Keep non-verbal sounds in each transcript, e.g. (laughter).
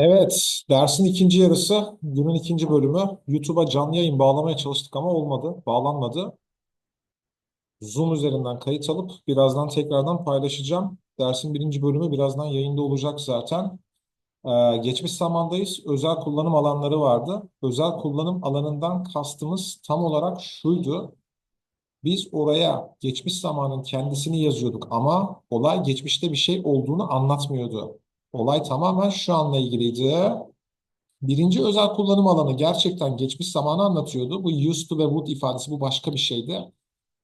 Evet, dersin ikinci yarısı, günün ikinci bölümü. YouTube'a canlı yayın bağlamaya çalıştık ama olmadı, bağlanmadı. Zoom üzerinden kayıt alıp birazdan tekrardan paylaşacağım. Dersin birinci bölümü birazdan yayında olacak zaten. Ee, geçmiş zamandayız. Özel kullanım alanları vardı. Özel kullanım alanından kastımız tam olarak şuydu. Biz oraya geçmiş zamanın kendisini yazıyorduk ama olay geçmişte bir şey olduğunu anlatmıyordu. Olay tamamen şu anla ilgiliydi. Birinci özel kullanım alanı gerçekten geçmiş zamanı anlatıyordu. Bu used to ve would ifadesi bu başka bir şeydi.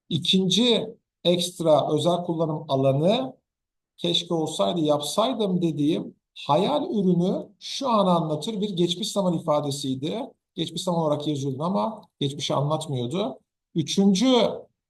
İkinci ekstra özel kullanım alanı keşke olsaydı yapsaydım dediğim hayal ürünü şu an anlatır bir geçmiş zaman ifadesiydi. Geçmiş zaman olarak yazıyordum ama geçmişi anlatmıyordu. Üçüncü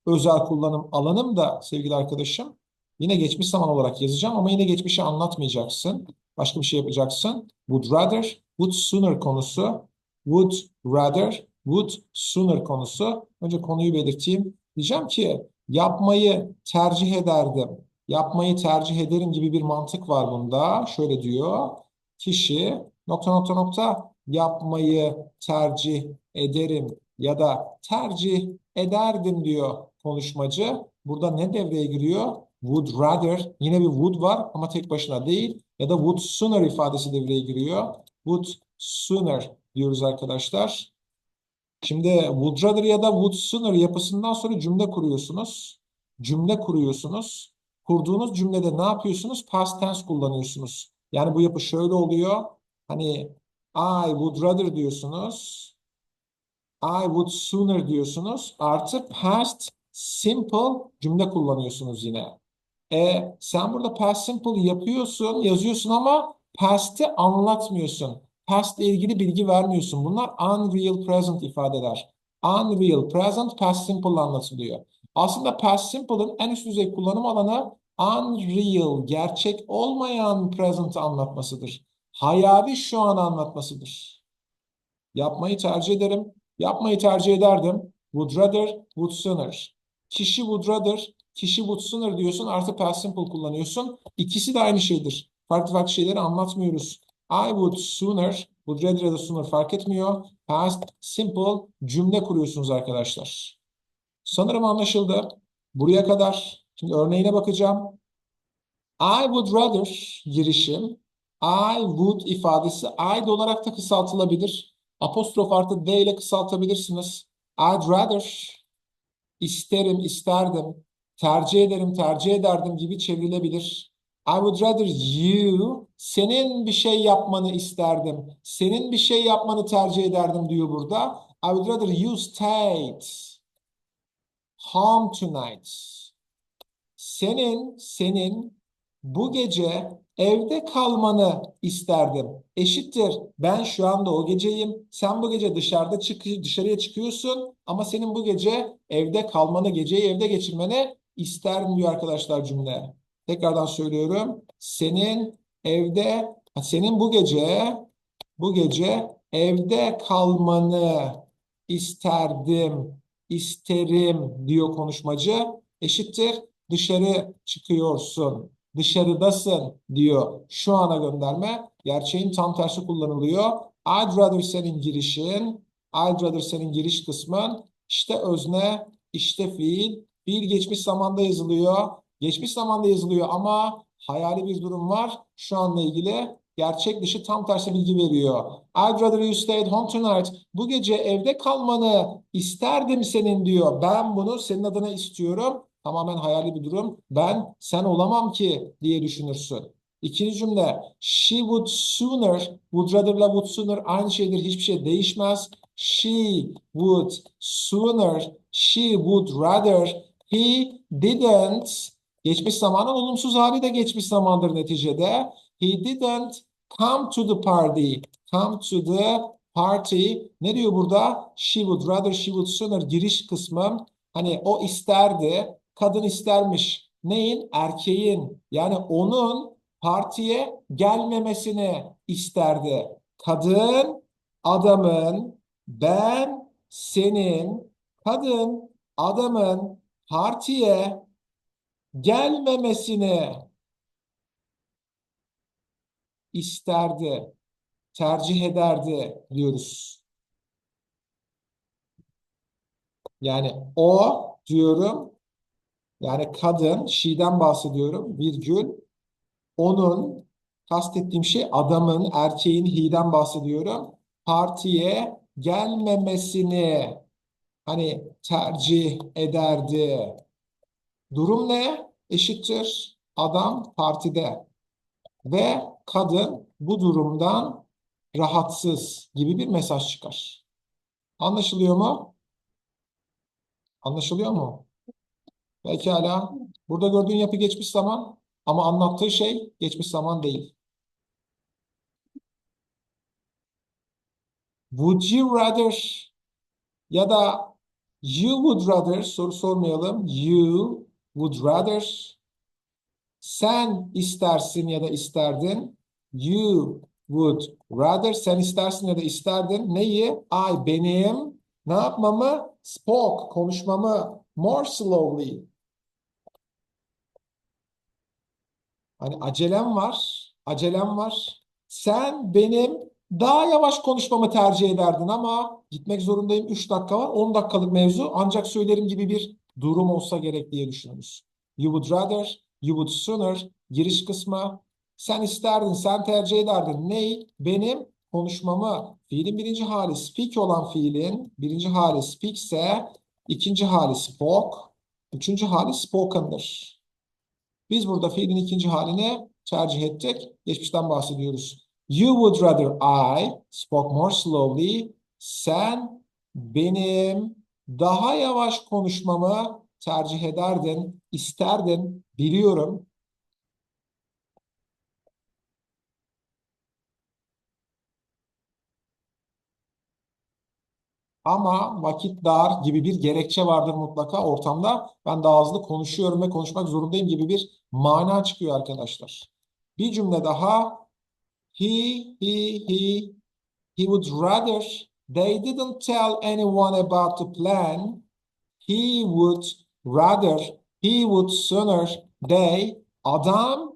özel kullanım alanım da sevgili arkadaşım yine geçmiş zaman olarak yazacağım ama yine geçmişi anlatmayacaksın. Başka bir şey yapacaksın. Would rather, would sooner konusu. Would rather, would sooner konusu. Önce konuyu belirteyim. Diyeceğim ki yapmayı tercih ederdim. Yapmayı tercih ederim gibi bir mantık var bunda. Şöyle diyor. Kişi nokta nokta nokta yapmayı tercih ederim ya da tercih ederdim diyor konuşmacı. Burada ne devreye giriyor? Would rather. Yine bir would var ama tek başına değil. Ya da would sooner ifadesi devreye giriyor. Would sooner diyoruz arkadaşlar. Şimdi would rather ya da would sooner yapısından sonra cümle kuruyorsunuz. Cümle kuruyorsunuz. Kurduğunuz cümlede ne yapıyorsunuz? Past tense kullanıyorsunuz. Yani bu yapı şöyle oluyor. Hani I would rather diyorsunuz. I would sooner diyorsunuz. Artı past simple cümle kullanıyorsunuz yine. E, sen burada past simple yapıyorsun, yazıyorsun ama past'i anlatmıyorsun. Past ile ilgili bilgi vermiyorsun. Bunlar unreal present ifadeler. Unreal present past simple anlatılıyor. Aslında past simple'ın en üst düzey kullanım alanı unreal, gerçek olmayan present anlatmasıdır. Hayali şu an anlatmasıdır. Yapmayı tercih ederim. Yapmayı tercih ederdim. Would rather, would sooner. Kişi would rather, kişi would sooner diyorsun artı past simple kullanıyorsun. İkisi de aynı şeydir. Farklı farklı şeyleri anlatmıyoruz. I would sooner, would rather ya da sooner fark etmiyor. Past simple cümle kuruyorsunuz arkadaşlar. Sanırım anlaşıldı. Buraya kadar. Şimdi örneğine bakacağım. I would rather girişim. I would ifadesi I'd olarak da kısaltılabilir. Apostrof artı D ile kısaltabilirsiniz. I'd rather isterim, isterdim, tercih ederim, tercih ederdim gibi çevrilebilir. I would rather you, senin bir şey yapmanı isterdim, senin bir şey yapmanı tercih ederdim diyor burada. I would rather you stayed home tonight. Senin, senin bu gece evde kalmanı isterdim. Eşittir. Ben şu anda o geceyim. Sen bu gece dışarıda çık dışarıya çıkıyorsun ama senin bu gece evde kalmanı, geceyi evde geçirmeni isterdim diyor arkadaşlar cümle. Tekrardan söylüyorum. Senin evde, senin bu gece bu gece evde kalmanı isterdim, isterim diyor konuşmacı. Eşittir dışarı çıkıyorsun, dışarıdasın diyor. Şu ana gönderme gerçeğin tam tersi kullanılıyor. I'd rather senin girişin, I'd rather senin giriş kısmın, işte özne, işte fiil. Fiil geçmiş zamanda yazılıyor. Geçmiş zamanda yazılıyor ama hayali bir durum var. Şu anla ilgili gerçek dışı tam tersi bilgi veriyor. I'd rather you stayed home tonight. Bu gece evde kalmanı isterdim senin diyor. Ben bunu senin adına istiyorum. Tamamen hayali bir durum. Ben sen olamam ki diye düşünürsün. İkinci cümle. She would sooner, would rather'la would sooner aynı şeydir. Hiçbir şey değişmez. She would sooner, she would rather, he didn't. Geçmiş zamanın olumsuz hali de geçmiş zamandır neticede. He didn't come to the party. Come to the party. Ne diyor burada? She would rather, she would sooner giriş kısmı. Hani o isterdi kadın istermiş. Neyin? Erkeğin. Yani onun partiye gelmemesini isterdi. Kadın, adamın, ben, senin, kadın, adamın partiye gelmemesini isterdi. tercih ederdi diyoruz. Yani o diyorum yani kadın, she'den bahsediyorum virgül onun kastettiğim şey adamın, erkeğin he'den bahsediyorum. Partiye gelmemesini hani tercih ederdi. Durum ne? Eşittir. Adam partide ve kadın bu durumdan rahatsız gibi bir mesaj çıkar. Anlaşılıyor mu? Anlaşılıyor mu? Pekala. Burada gördüğün yapı geçmiş zaman ama anlattığı şey geçmiş zaman değil. Would you rather ya da you would rather soru sormayalım. You would rather sen istersin ya da isterdin. You would rather sen istersin ya da isterdin. Neyi? I benim ne yapmamı? Spoke konuşmamı more slowly. Hani acelem var. Acelem var. Sen benim daha yavaş konuşmamı tercih ederdin ama gitmek zorundayım. 3 dakika var. 10 dakikalık mevzu. Ancak söylerim gibi bir durum olsa gerek diye düşünürüz. You would rather, you would sooner. Giriş kısmı. Sen isterdin, sen tercih ederdin. Ney? Benim konuşmamı. Fiilin birinci hali speak olan fiilin birinci hali speak ise ikinci hali spoke, üçüncü hali spoken'dır. Biz burada fiilin ikinci halini tercih ettik. Geçmişten bahsediyoruz. You would rather I spoke more slowly. Sen benim daha yavaş konuşmamı tercih ederdin, isterdin, biliyorum. Ama vakit dar gibi bir gerekçe vardır mutlaka ortamda. Ben daha hızlı konuşuyorum ve konuşmak zorundayım gibi bir mana çıkıyor arkadaşlar. Bir cümle daha. He, he, he, he would rather they didn't tell anyone about the plan. He would rather, he would sooner they, adam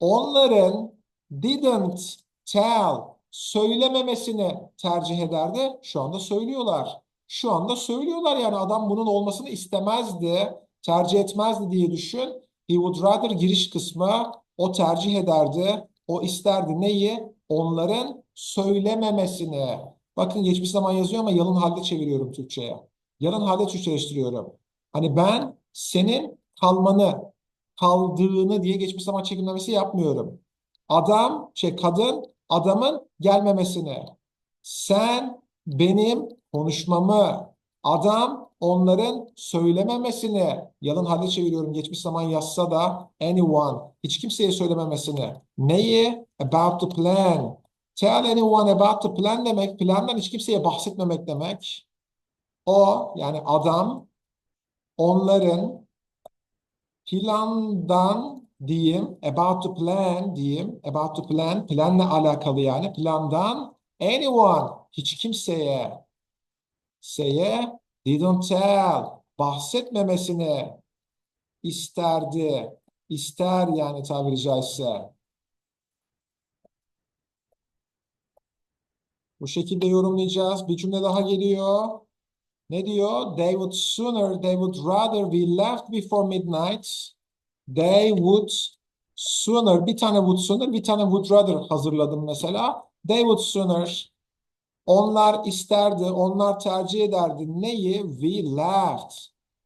onların didn't tell söylememesini tercih ederdi. Şu anda söylüyorlar. Şu anda söylüyorlar yani adam bunun olmasını istemezdi, tercih etmezdi diye düşün. He would rather giriş kısmı o tercih ederdi, o isterdi neyi? Onların söylememesini. Bakın geçmiş zaman yazıyor ama yalın halde çeviriyorum Türkçe'ye. Yalın halde Türkçeleştiriyorum. Hani ben senin kalmanı, kaldığını diye geçmiş zaman çekimlemesi yapmıyorum. Adam, şey kadın adamın gelmemesini. Sen benim konuşmamı, adam onların söylememesini, yalın halde çeviriyorum geçmiş zaman yazsa da anyone, hiç kimseye söylememesini. Neyi? About the plan. Tell anyone about the plan demek, plandan hiç kimseye bahsetmemek demek. O yani adam onların plandan diyeyim, about to plan diyeyim, about to plan, planla alakalı yani, plandan anyone, hiç kimseye, seye, didn't tell, bahsetmemesini isterdi, ister yani tabiri caizse. Bu şekilde yorumlayacağız. Bir cümle daha geliyor. Ne diyor? They would sooner, they would rather we left before midnight They would sooner, bir tane would sooner, bir tane would rather hazırladım mesela. They would sooner, onlar isterdi, onlar tercih ederdi. Neyi? We left.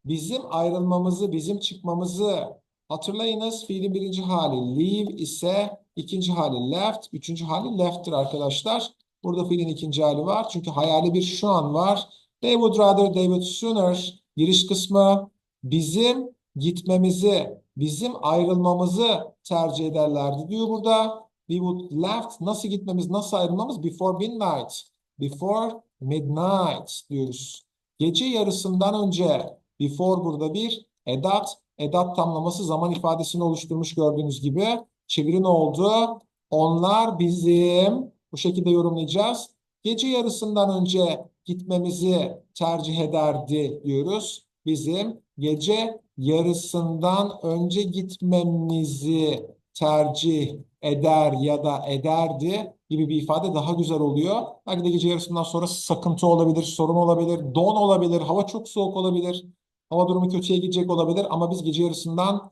Bizim ayrılmamızı, bizim çıkmamızı. Hatırlayınız fiilin birinci hali leave ise ikinci hali left, üçüncü hali left'tir arkadaşlar. Burada fiilin ikinci hali var. Çünkü hayali bir şu an var. They would rather, they would sooner. Giriş kısmı bizim gitmemizi, bizim ayrılmamızı tercih ederlerdi diyor burada. We would left. Nasıl gitmemiz, nasıl ayrılmamız? Before midnight. Before midnight diyoruz. Gece yarısından önce. Before burada bir edat. Edat tamlaması zaman ifadesini oluşturmuş gördüğünüz gibi. Çeviri ne oldu? Onlar bizim, bu şekilde yorumlayacağız. Gece yarısından önce gitmemizi tercih ederdi diyoruz. Bizim gece yarısından önce gitmemizi tercih eder ya da ederdi gibi bir ifade daha güzel oluyor. Belki de gece yarısından sonra sıkıntı olabilir, sorun olabilir, don olabilir, hava çok soğuk olabilir, hava durumu kötüye gidecek olabilir ama biz gece yarısından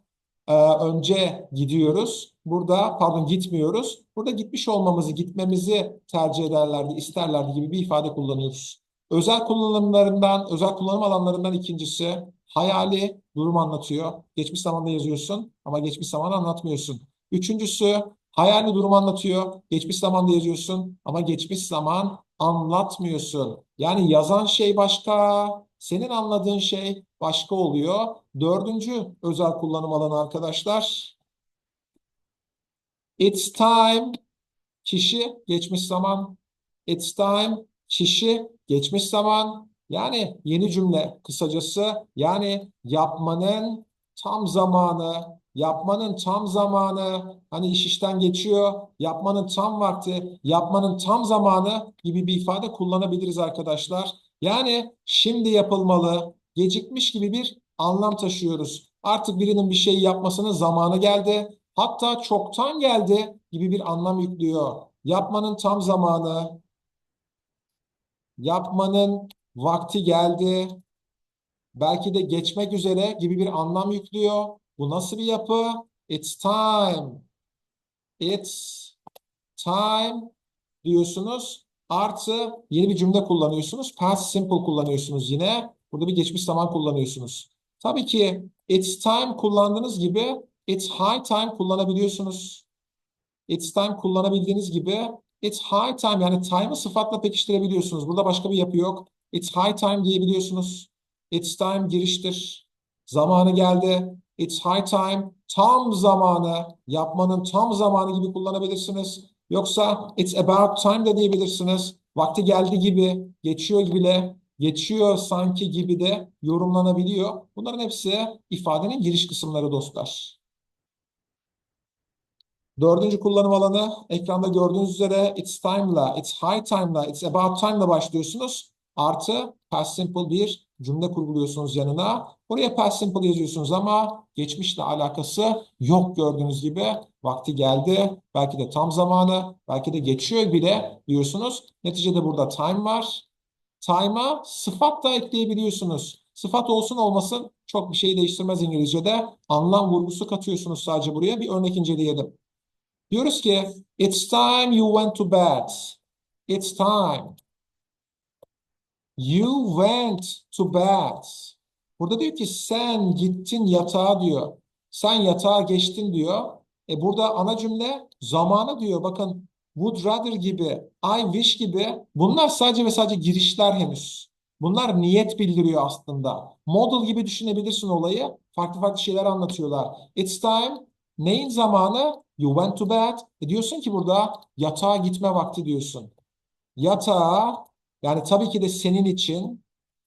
e, önce gidiyoruz. Burada pardon gitmiyoruz. Burada gitmiş olmamızı, gitmemizi tercih ederlerdi, isterlerdi gibi bir ifade kullanıyoruz. Özel kullanımlarından, özel kullanım alanlarından ikincisi hayali durum anlatıyor. Geçmiş zamanda yazıyorsun ama geçmiş zaman anlatmıyorsun. Üçüncüsü hayali durum anlatıyor. Geçmiş zamanda yazıyorsun ama geçmiş zaman anlatmıyorsun. Yani yazan şey başka, senin anladığın şey başka oluyor. Dördüncü özel kullanım alanı arkadaşlar. It's time kişi geçmiş zaman. It's time kişi geçmiş zaman. Yani yeni cümle kısacası yani yapmanın tam zamanı, yapmanın tam zamanı, hani iş işten geçiyor, yapmanın tam vakti, yapmanın tam zamanı gibi bir ifade kullanabiliriz arkadaşlar. Yani şimdi yapılmalı, gecikmiş gibi bir anlam taşıyoruz. Artık birinin bir şey yapmasının zamanı geldi. Hatta çoktan geldi gibi bir anlam yüklüyor. Yapmanın tam zamanı, yapmanın vakti geldi, belki de geçmek üzere gibi bir anlam yüklüyor. Bu nasıl bir yapı? It's time. It's time diyorsunuz. Artı yeni bir cümle kullanıyorsunuz. Past simple kullanıyorsunuz yine. Burada bir geçmiş zaman kullanıyorsunuz. Tabii ki it's time kullandığınız gibi it's high time kullanabiliyorsunuz. It's time kullanabildiğiniz gibi it's high time yani time'ı sıfatla pekiştirebiliyorsunuz. Burada başka bir yapı yok. It's high time diyebiliyorsunuz. It's time giriştir. Zamanı geldi. It's high time. Tam zamanı. Yapmanın tam zamanı gibi kullanabilirsiniz. Yoksa it's about time de diyebilirsiniz. Vakti geldi gibi, geçiyor gibi de, geçiyor sanki gibi de yorumlanabiliyor. Bunların hepsi ifadenin giriş kısımları dostlar. Dördüncü kullanım alanı ekranda gördüğünüz üzere it's time'la, it's high time'la, it's about time'la başlıyorsunuz. Artı past simple bir cümle kurguluyorsunuz yanına. Oraya past simple yazıyorsunuz ama geçmişle alakası yok gördüğünüz gibi. Vakti geldi. Belki de tam zamanı. Belki de geçiyor bile diyorsunuz. Neticede burada time var. Time'a sıfat da ekleyebiliyorsunuz. Sıfat olsun olmasın çok bir şey değiştirmez İngilizce'de. Anlam vurgusu katıyorsunuz sadece buraya. Bir örnek inceleyelim. Diyoruz ki It's time you went to bed. It's time. You went to bed. Burada diyor ki sen gittin yatağa diyor. Sen yatağa geçtin diyor. E burada ana cümle zamanı diyor. Bakın would rather gibi, I wish gibi bunlar sadece ve sadece girişler henüz. Bunlar niyet bildiriyor aslında. Model gibi düşünebilirsin olayı. Farklı farklı şeyler anlatıyorlar. It's time. Neyin zamanı? You went to bed. E diyorsun ki burada yatağa gitme vakti diyorsun. Yatağa yani tabii ki de senin için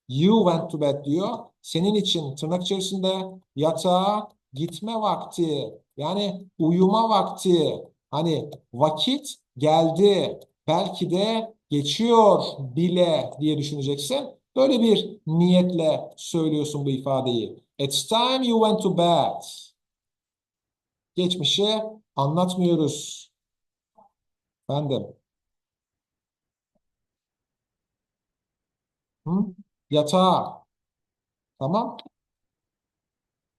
you went to bed diyor. Senin için tırnak içerisinde yatağa gitme vakti. Yani uyuma vakti. Hani vakit geldi. Belki de geçiyor bile diye düşüneceksin. Böyle bir niyetle söylüyorsun bu ifadeyi. It's time you went to bed. Geçmişi anlatmıyoruz. Efendim. Hı? Yatağa. Tamam.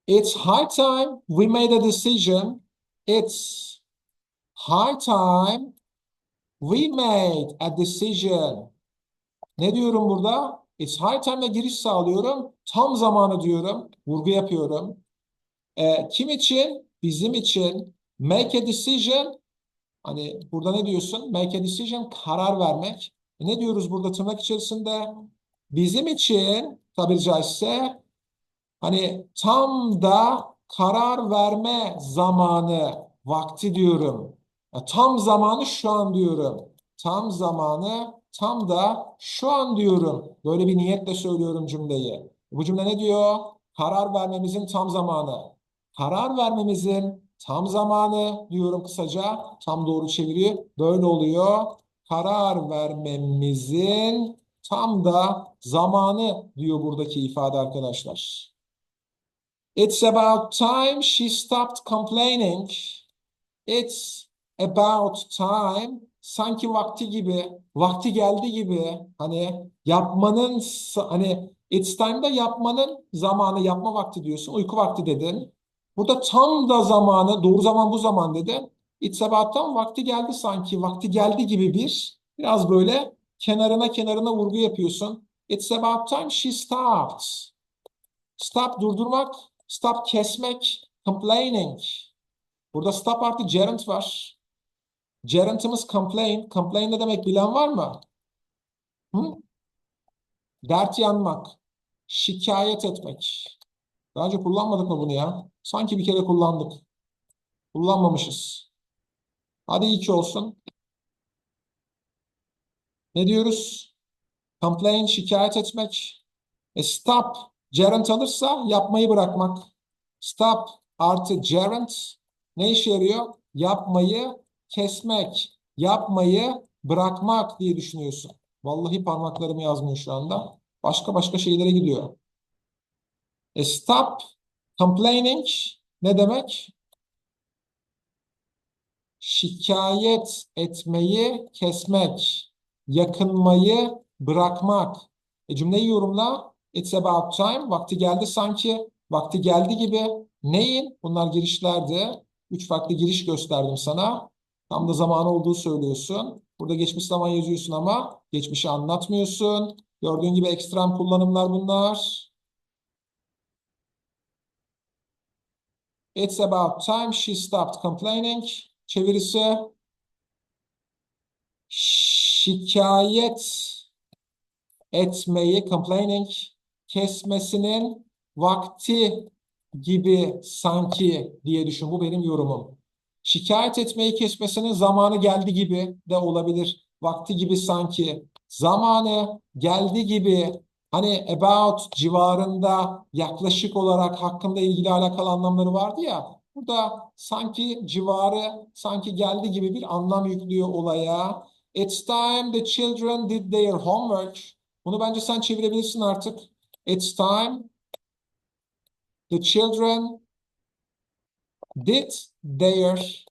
It's high time we made a decision. It's high time we made a decision. Ne diyorum burada? It's high time'la giriş sağlıyorum. Tam zamanı diyorum. Vurgu yapıyorum. E, kim için? Bizim için. Make a decision. Hani burada ne diyorsun? Make a decision karar vermek. E, ne diyoruz burada tırnak içerisinde? Bizim için tabiri caizse hani tam da karar verme zamanı, vakti diyorum. Tam zamanı şu an diyorum. Tam zamanı, tam da şu an diyorum. Böyle bir niyetle söylüyorum cümleyi. Bu cümle ne diyor? Karar vermemizin tam zamanı. Karar vermemizin tam zamanı diyorum kısaca. Tam doğru çeviriyor. Böyle oluyor. Karar vermemizin tam da zamanı diyor buradaki ifade arkadaşlar. It's about time she stopped complaining. It's about time sanki vakti gibi, vakti geldi gibi hani yapmanın hani it's time'da yapmanın zamanı, yapma vakti diyorsun. Uyku vakti dedin. Burada tam da zamanı, doğru zaman bu zaman dedin. It's about time vakti geldi sanki, vakti geldi gibi bir biraz böyle kenarına kenarına vurgu yapıyorsun. It's about time she stopped. Stop durdurmak, stop kesmek, complaining. Burada stop artı gerund var. Gerund'ımız complain. Complain ne demek bilen var mı? Hı? Dert yanmak. Şikayet etmek. Daha önce kullanmadık mı bunu ya? Sanki bir kere kullandık. Kullanmamışız. Hadi iyi ki olsun. Ne diyoruz? Complain, şikayet etmek. E stop, gerund alırsa yapmayı bırakmak. Stop artı gerund ne işe yarıyor? Yapmayı kesmek, yapmayı bırakmak diye düşünüyorsun. Vallahi parmaklarım yazmıyor şu anda. Başka başka şeylere gidiyor. E stop complaining ne demek? Şikayet etmeyi kesmek, yakınmayı bırakmak. E cümleyi yorumla. It's about time. Vakti geldi sanki. Vakti geldi gibi. Neyin? Bunlar girişlerdi. Üç farklı giriş gösterdim sana. Tam da zamanı olduğu söylüyorsun. Burada geçmiş zaman yazıyorsun ama geçmişi anlatmıyorsun. Gördüğün gibi ekstrem kullanımlar bunlar. It's about time she stopped complaining. Çevirisi şikayet etmeyi complaining kesmesinin vakti gibi sanki diye düşün. Bu benim yorumum. Şikayet etmeyi kesmesinin zamanı geldi gibi de olabilir. Vakti gibi sanki. Zamanı geldi gibi hani about civarında yaklaşık olarak hakkında ilgili alakalı anlamları vardı ya. Burada sanki civarı sanki geldi gibi bir anlam yüklüyor olaya. It's time the children did their homework. Bunu bence sen çevirebilirsin artık. It's time the children did their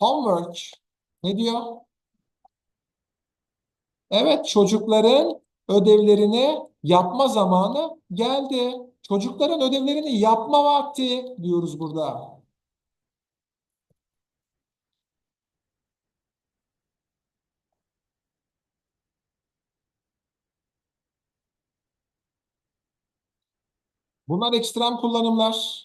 homework. Ne diyor? Evet, çocukların ödevlerini yapma zamanı geldi. Çocukların ödevlerini yapma vakti diyoruz burada. Bunlar ekstrem kullanımlar.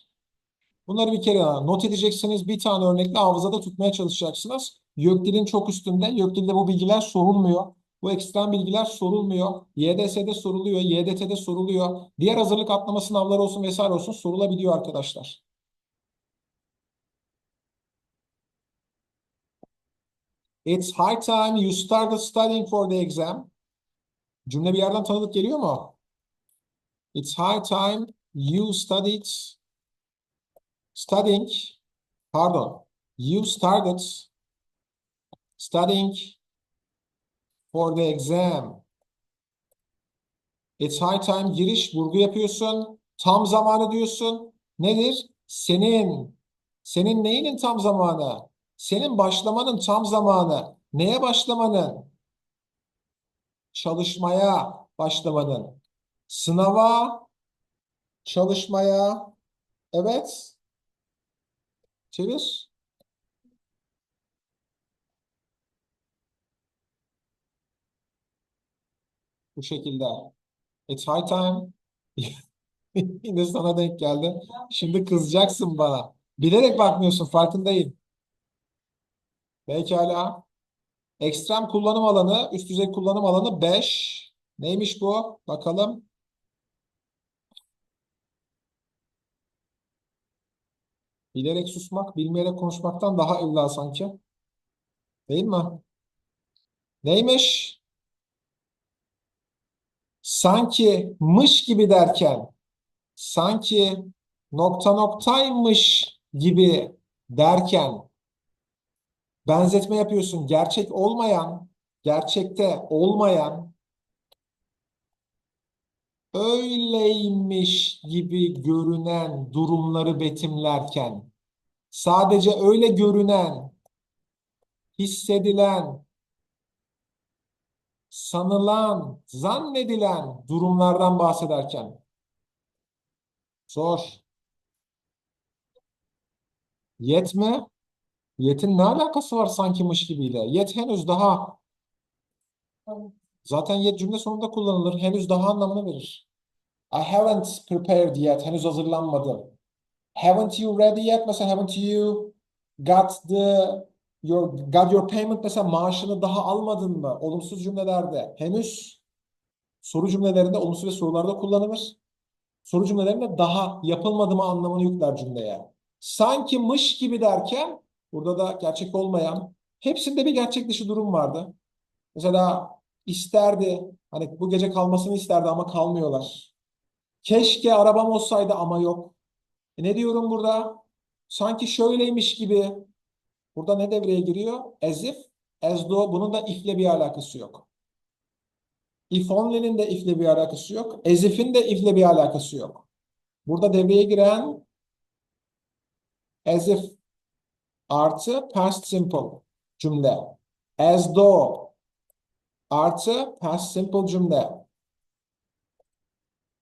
Bunları bir kere not edeceksiniz. Bir tane örnekle hafızada tutmaya çalışacaksınız. YÖKDİL'in çok üstünde. YÖKDİL'de bu bilgiler sorulmuyor. Bu ekstrem bilgiler sorulmuyor. YDS'de soruluyor. YDT'de soruluyor. Diğer hazırlık atlama sınavları olsun vesaire olsun sorulabiliyor arkadaşlar. It's high time you started studying for the exam. Cümle bir yerden tanıdık geliyor mu? It's high time you studied studying pardon you started studying for the exam. It's high time giriş vurgu yapıyorsun. Tam zamanı diyorsun. Nedir? Senin. Senin neyinin tam zamanı? Senin başlamanın tam zamanı. Neye başlamanın? Çalışmaya başlamanın. Sınava, çalışmaya. Evet. Çevir. Bu şekilde. It's high time. (laughs) Yine sana denk geldi. Şimdi kızacaksın bana. Bilerek bakmıyorsun, farkındayım. Pekala. Ekstrem kullanım alanı, üst düzey kullanım alanı 5. Neymiş bu? Bakalım. Bilerek susmak, bilmeyerek konuşmaktan daha evla sanki. Değil mi? Neymiş? Sanki mış gibi derken, sanki nokta noktaymış gibi derken benzetme yapıyorsun. Gerçek olmayan, gerçekte olmayan öyleymiş gibi görünen durumları betimlerken sadece öyle görünen, hissedilen, sanılan, zannedilen durumlardan bahsederken. Zor. Yet mi? Yet'in ne alakası var sankimiş gibiyle? Yet henüz daha. Zaten yet cümle sonunda kullanılır. Henüz daha anlamını verir. I haven't prepared yet. Henüz hazırlanmadım. Haven't you ready yet? Mesela haven't you got the your got your payment mesela maaşını daha almadın mı? Olumsuz cümlelerde henüz soru cümlelerinde olumsuz ve sorularda kullanılır. Soru cümlelerinde daha yapılmadı mı anlamını yükler cümleye. Sanki mış gibi derken burada da gerçek olmayan hepsinde bir gerçek dışı durum vardı. Mesela isterdi hani bu gece kalmasını isterdi ama kalmıyorlar. Keşke arabam olsaydı ama yok. E ne diyorum burada? Sanki şöyleymiş gibi. Burada ne devreye giriyor? As if, as though. Bunun da if'le bir alakası yok. If only'nin de if'le bir alakası yok. As if'in de if'le bir alakası yok. Burada devreye giren as if artı past simple cümle. As though artı past simple cümle.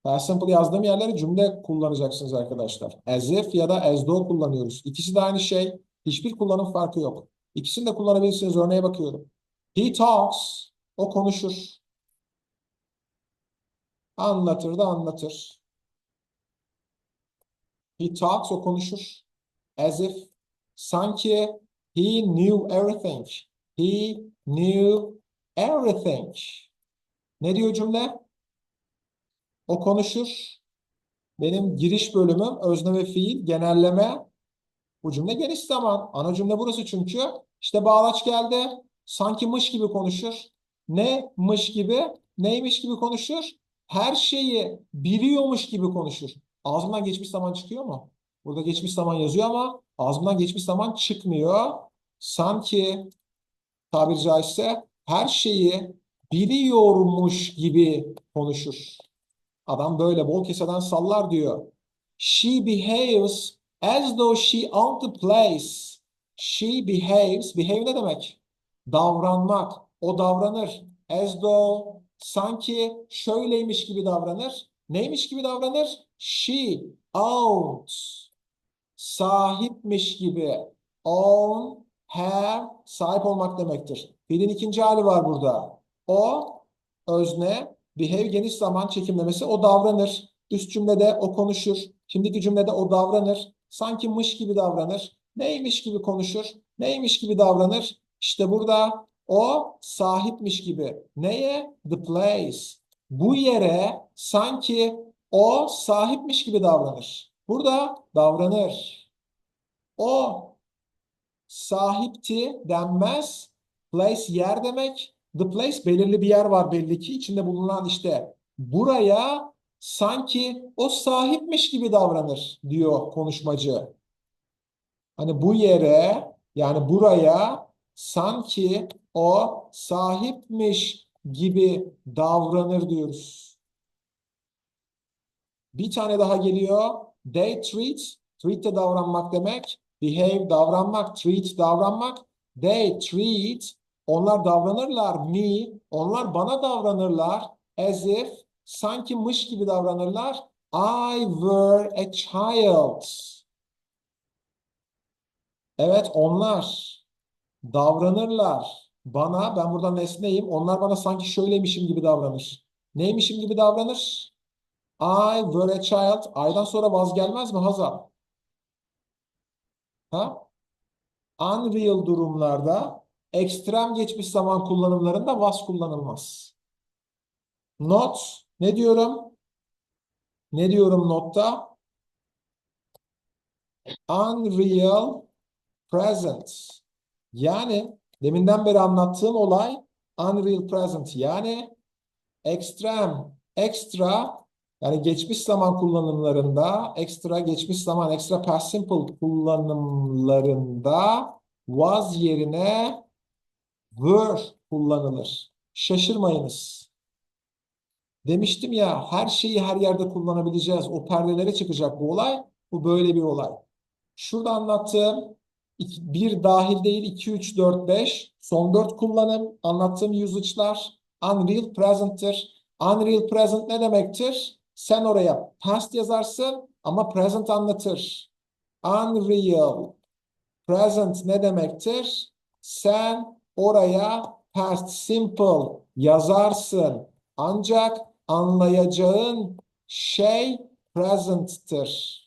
Past simple yazdığım yerlere cümle kullanacaksınız arkadaşlar. As if ya da as though kullanıyoruz. İkisi de aynı şey. Hiçbir kullanım farkı yok. İkisini de kullanabilirsiniz. Örneğe bakıyorum. He talks. O konuşur. Anlatır da anlatır. He talks. O konuşur. As if. Sanki he knew everything. He knew everything. Ne diyor cümle? O konuşur. Benim giriş bölümüm özne ve fiil, genelleme. Bu cümle geniş zaman. Ana cümle burası çünkü. İşte bağlaç geldi. Sanki mış gibi konuşur. Ne mış gibi? Neymiş gibi konuşur? Her şeyi biliyormuş gibi konuşur. Ağzımdan geçmiş zaman çıkıyor mu? Burada geçmiş zaman yazıyor ama ağzımdan geçmiş zaman çıkmıyor. Sanki tabiri caizse her şeyi biliyormuş gibi konuşur. Adam böyle bol keseden sallar diyor. She behaves as though she owned the place. She behaves. Behave ne demek? Davranmak. O davranır. As though sanki şöyleymiş gibi davranır. Neymiş gibi davranır? She owned. Sahipmiş gibi. Own, have, sahip olmak demektir. Fiilin ikinci hali var burada. O, özne, behave geniş zaman çekimlemesi o davranır. Üst cümlede o konuşur. Şimdiki cümlede o davranır. Sanki mış gibi davranır. Neymiş gibi konuşur. Neymiş gibi davranır. İşte burada o sahipmiş gibi. Neye? The place. Bu yere sanki o sahipmiş gibi davranır. Burada davranır. O sahipti denmez. Place yer demek. The place belirli bir yer var belli ki içinde bulunan işte buraya sanki o sahipmiş gibi davranır diyor konuşmacı. Hani bu yere yani buraya sanki o sahipmiş gibi davranır diyoruz. Bir tane daha geliyor. They treat, treat de davranmak demek. Behave davranmak, treat davranmak. They treat onlar davranırlar me, onlar bana davranırlar as if sanki mış gibi davranırlar. I were a child. Evet onlar davranırlar bana, ben burada nesneyim, onlar bana sanki şöyleymişim gibi davranır. Neymişim gibi davranır? I were a child. Aydan sonra vaz gelmez mi Hazal? Ha? Unreal durumlarda ekstrem geçmiş zaman kullanımlarında was kullanılmaz. Not ne diyorum? Ne diyorum notta? Unreal present. Yani deminden beri anlattığım olay unreal present. Yani ekstrem, ekstra yani geçmiş zaman kullanımlarında, ekstra geçmiş zaman, ekstra past simple kullanımlarında was yerine were kullanılır. Şaşırmayınız. Demiştim ya her şeyi her yerde kullanabileceğiz. O perdelere çıkacak bu olay. Bu böyle bir olay. Şurada anlattığım bir dahil değil 2, 3, 4, 5 son 4 kullanım anlattığım usage'lar Unreal present'tir. Unreal present ne demektir? Sen oraya past yazarsın ama present anlatır. Unreal present ne demektir? Sen oraya past simple yazarsın. Ancak anlayacağın şey present'tir.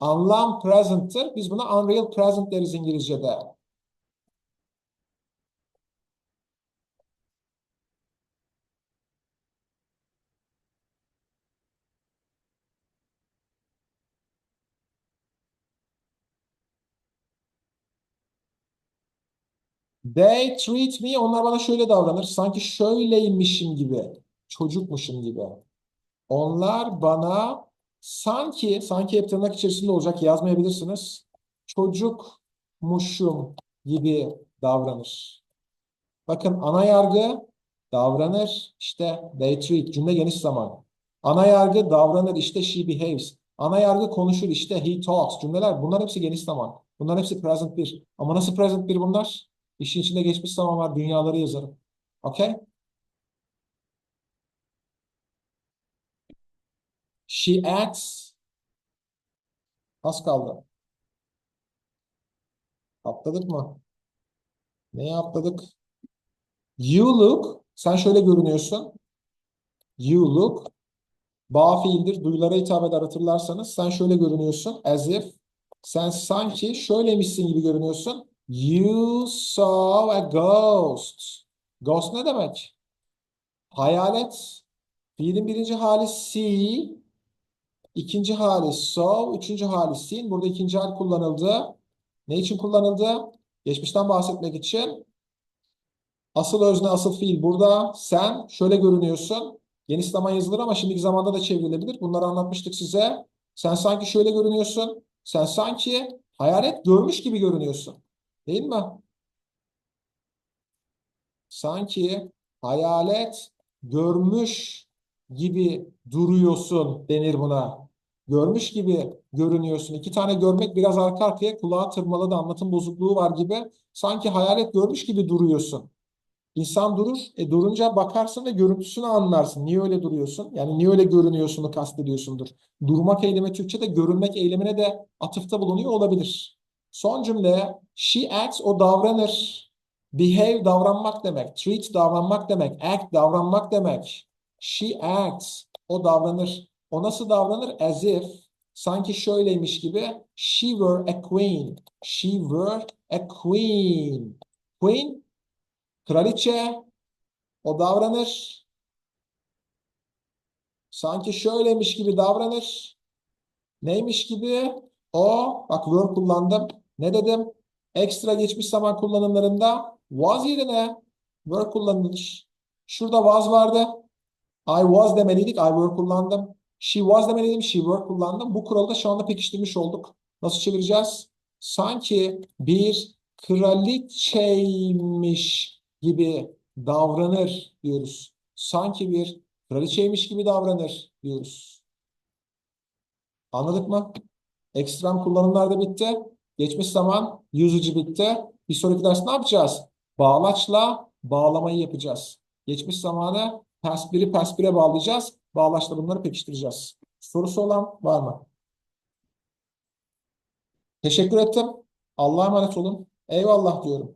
Anlam present'tir. Biz buna unreal present deriz İngilizce'de. They treat me, onlar bana şöyle davranır. Sanki şöyleymişim gibi, çocukmuşum gibi. Onlar bana sanki, sanki hep tırnak içerisinde olacak yazmayabilirsiniz. Çocukmuşum gibi davranır. Bakın ana yargı davranır. İşte they treat. Cümle geniş zaman. Ana yargı davranır. işte she behaves. Ana yargı konuşur. işte he talks. Cümleler bunlar hepsi geniş zaman. Bunlar hepsi present bir. Ama nasıl present bir bunlar? İşin içinde geçmiş zaman var. Dünyaları yazarım. Okay? She acts. Az kaldı. Atladık mı? Neye atladık? You look. Sen şöyle görünüyorsun. You look. Bağ fiildir. Duyulara hitap eder hatırlarsanız. Sen şöyle görünüyorsun. As if. Sen sanki şöyleymişsin gibi görünüyorsun. You saw a ghost. Ghost ne demek? Hayalet. Fiilin birinci hali see. ikinci hali saw. Üçüncü hali seen. Burada ikinci hal kullanıldı. Ne için kullanıldı? Geçmişten bahsetmek için. Asıl özne, asıl fiil burada. Sen şöyle görünüyorsun. Geniş zaman yazılır ama şimdiki zamanda da çevrilebilir. Bunları anlatmıştık size. Sen sanki şöyle görünüyorsun. Sen sanki hayalet görmüş gibi görünüyorsun. Değil mi? Sanki hayalet görmüş gibi duruyorsun denir buna. Görmüş gibi görünüyorsun. İki tane görmek biraz arka arkaya kulağa tırmaladı anlatım bozukluğu var gibi. Sanki hayalet görmüş gibi duruyorsun. İnsan durur. E durunca bakarsın ve görüntüsünü anlarsın. Niye öyle duruyorsun? Yani niye öyle görünüyorsunu kastediyorsundur. Durmak eylemi Türkçe'de görünmek eylemine de atıfta bulunuyor olabilir. Son cümle she acts o davranır. Behave davranmak demek. Treat davranmak demek. Act davranmak demek. She acts o davranır. O nasıl davranır? As if sanki şöyleymiş gibi she were a queen. She were a queen. Queen kraliçe o davranır. Sanki şöyleymiş gibi davranır. Neymiş gibi? O, bak were kullandım. Ne dedim? Ekstra geçmiş zaman kullanımlarında was yerine were kullanılır. Şurada was vardı. I was demeliydik. I were kullandım. She was demeliydim. She were kullandım. Bu kuralı da şu anda pekiştirmiş olduk. Nasıl çevireceğiz? Sanki bir kraliçeymiş gibi davranır diyoruz. Sanki bir kraliçeymiş gibi davranır diyoruz. Anladık mı? Ekstrem kullanımlar da bitti. Geçmiş zaman usage bitti. Bir sonraki ders ne yapacağız? Bağlaçla bağlamayı yapacağız. Geçmiş zamanı past 1'i past 1'e bağlayacağız. Bağlaçla bunları pekiştireceğiz. Sorusu olan var mı? Teşekkür ettim. Allah'a emanet olun. Eyvallah diyorum.